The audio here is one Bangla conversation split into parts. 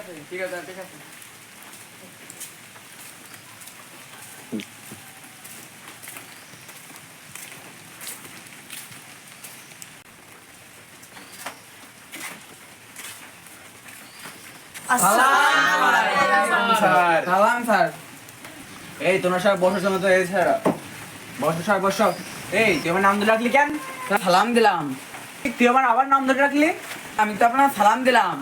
আছে ঠিক আছে ঠিক আছে। সালাম স্যার এই তোমরা সব বসো শোনো তো এই স্যার বসো সব বসো। এই তুই আমার নাম ধরে রাখলি কেন? সালাম দিলাম। তুই আমার আবার নাম ধরে রাখলি? আমি তো আপনার সালাম দিলাম।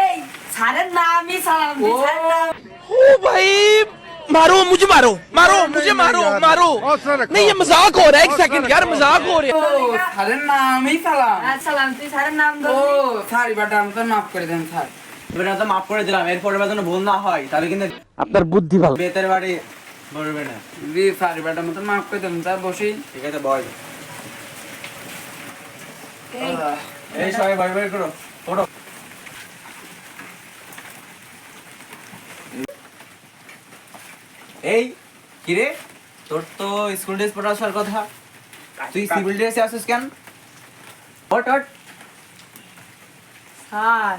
এই স্যারের নামই সালাম ও ओ भाई मारो मुझे मारो मारो मुझे मारो मारो नहीं ये मजाक हो रहा है एक सेकंड यार मजाक हो रहा है ও স্যারের নামই সালাম আর সালাম তুই স্যারের নাম ও ধরলি স্যার এবারটা আমাকে মাফ করে দেন স্যার এবার তো মাফ করে দিলাম এরপর এবার যেন ভুল না হয় তাহলে কিন্তু আপনার বুদ্ধি ভালো বেতের বাড়ি বলবে না জি স্যার এবারটা মতো মাফ করে দেন স্যার বসি ঠিক আছে বয় এই, এই সবাই বয় বয় করো করো এই কিরে? তোর তো স্কুল ড্রেস পরা আসার কথা তুই সিভিল ড্রেসে আসিস কেন? হট হট স্যার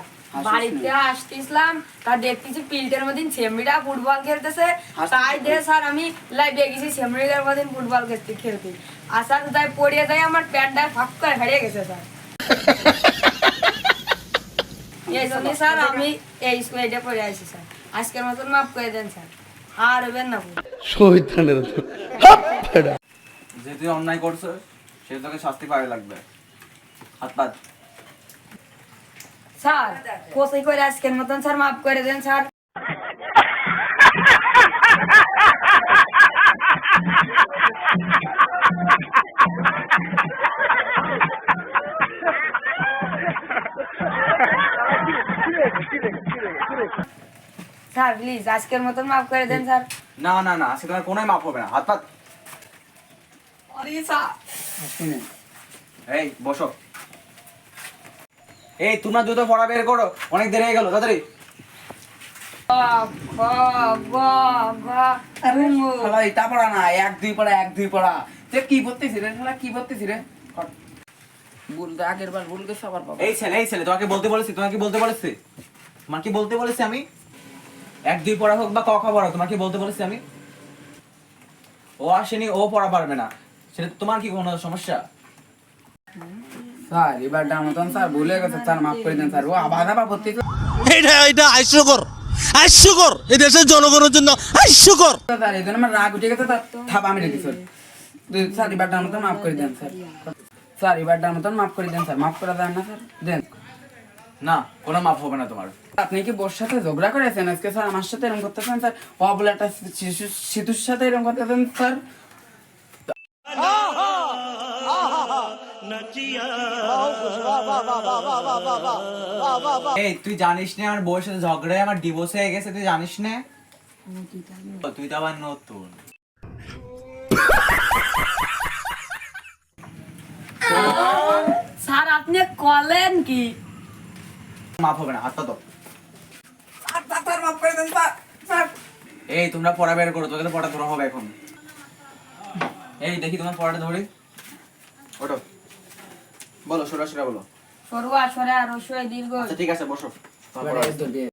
বাড়িতে আসতেছিলাম তা দেখতেছি পিল্টের মধ্যে সেমরিটা ফুটবল খেলতেছে। তাই। দিয়ে স্যার আমি লাইভে গেছি সেমরিটার মধ্যে ফুটবল খেলতে খেলতে। আসার তাই পড়িয়ে যাই আমার প্যান্টটা ফাঁক করে হারিয়ে গেছে স্যার। এই জন্য স্যার আমি এই স্কুলে পড়ে আসি স্যার। আজকের মতন মাফ করে দেন স্যার। আর হবেন না। শহীদানের যে তুই অন্যায় করছ সে তোকে শাস্তি পাবে লাগবে। হাত পাত স্যার কোথায় করে আজকের মতন স্যার মাফ করে দেন স্যার। স্যার প্লিজ আজকের মতন মাফ করে দেন স্যার। না না না আজকে তোমার কোনোই মাফ হবে না। হাত পাত আরে স্যার। এই বসো। এই তোমরা দুটো পড়া বের করো। অনেক দেরি হয়ে গেল তাড়াতাড়ি। এটা পড়া না এক দুই পড়া এক দুই পড়া। তুই কি পড়তেছি রে শালা কি পড়তেছি রে? কর। ভুল তো আগের বার ভুল গেছে আবার এই ছেলে এই ছেলে তোমাকে বলতে বলেছি তোমাকে বলতে বলেছি? তোমার কি বলতে বলেছি আমি? এক দুই পড়া হোক বা ক খ পড়া তোমার কি বলতে বলেছি আমি? ও আসেনি ও পড়া পারবে না। সেটা তোমার কি কোনো সমস্যা? স্যার এবারটা মতন স্যার ভুলে গেছে স্যার মাফ করে দেন স্যার। ও আবার আবার পড়তেছে এটা এটা হাস্যকর। এই দেশের জনগণের জন্য হাস্যকর। স্যার এই জন্য আমার রাগ উঠে গেছে স্যার। থাপ আমি রেখে স্যার। স্যার মতন মাফ করে দেন স্যার। স্যার এবারটার মতন মাফ করে দেন স্যার। মাফ করে দেন না স্যার। দেন। না কোনো মাফ হবে না তোমার। আপনি কি বোর সাথে ঝগড়া করেছেন? আজকে স্যার আমার সাথে এরকম করতেছেন স্যার? ও বলে একটা শিশু শিশুর সাথে এরকম করতেছেন স্যার? এই তুই জানিস না আমার বউয়ের সাথে ঝগড়ায় আমার ডিভোর্স হয়ে গেছে তুই জানিস না? তুই তো আবার নতুন। স্যার আপনি কলেন কি? মাফ হবে না হাত তো মাফ করে দেন স্যার স্যার। এই তোমরা পড়া বের করো তোকে তো পড়া ধরা হবে এখন। এই দেখি তোমার পড়াটা ধরি। ওটো বলো সোরা সোরা বলো। সরু আসরে আর রসই দীর্ঘ। আচ্ছা ঠিক আছে বসো। তোমার পড়া এবারে তো দিয়ে।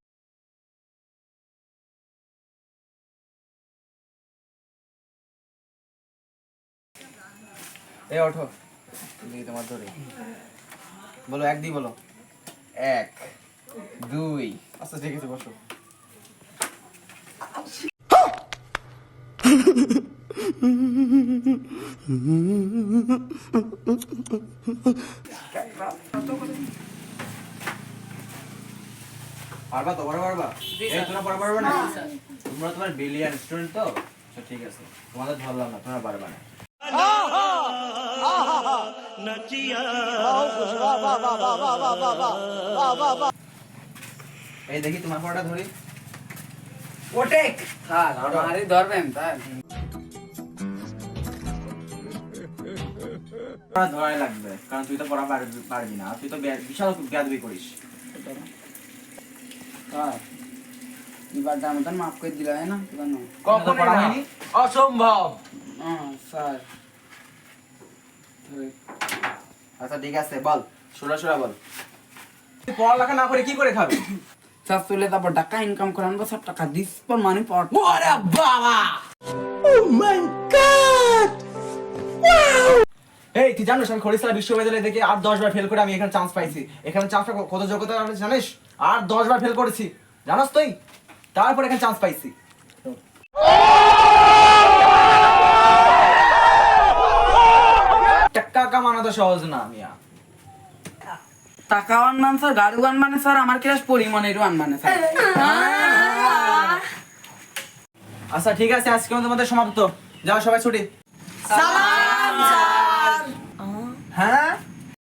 এই ওঠো। দেখি তোমার ধরে? বলো এক দি বলো। এক দুই। আচ্ছা ঠিক আছে বসো। পারবা তো? পড়া পারবা? এই তোমরা পড়া পারবা না? তোমরা তোমার বিলিয়ন স্টুডেন্ট তো? আচ্ছা, ঠিক আছে। তোমাদের ধরলাম না তোমরা পারবা না। এই দেখি তোমার পড়াটা ধরি। ওটেক। স্যার আমারই ধরবেন স্যার ধরাই লাগবে কারণ তুই তো পড়া পারবি পারবি না তুই তো বিশাল বেয়াদবি করিস। স্যার এবারটা মতন মাফ করে দিলে হয় না? কেন তো পড়া হয়নি? অসম্ভব! হ্যাঁ স্যার। আচ্ছা ঠিক আছে বল সোজা সোজা বল। তুই পড়ালেখা না করে কি করে খাবি? স্যার চলে তারপর টাকা ইনকাম করে আনব স্যার টাকা দিস পর মানে পড় ওরে বাবা! এই তুই জানিস আমি খড়িসালা বিশ্ববিদ্যালয়ে দেখে আর দশ বার ফেল করে আমি এখানে চান্স পাইছি। এখানে চান্স কত যোগ্যতা আছে জানিস? আর দশ বার ফেল করেছি। জানাস তুই? তারপর এখানে চান্স পাইছি। টাকা কামানো তো সহজ না মিয়া। টাকা ওয়ান মান স্যার গাড়ি ওয়ান মানে স্যার আমার ক্লাস পরিমাণের ওয়ান মানে স্যার আচ্ছা ঠিক আছে আজকে তোমাদের সমাপ্ত। যাও সবাই ছুটি। হ্যাঁ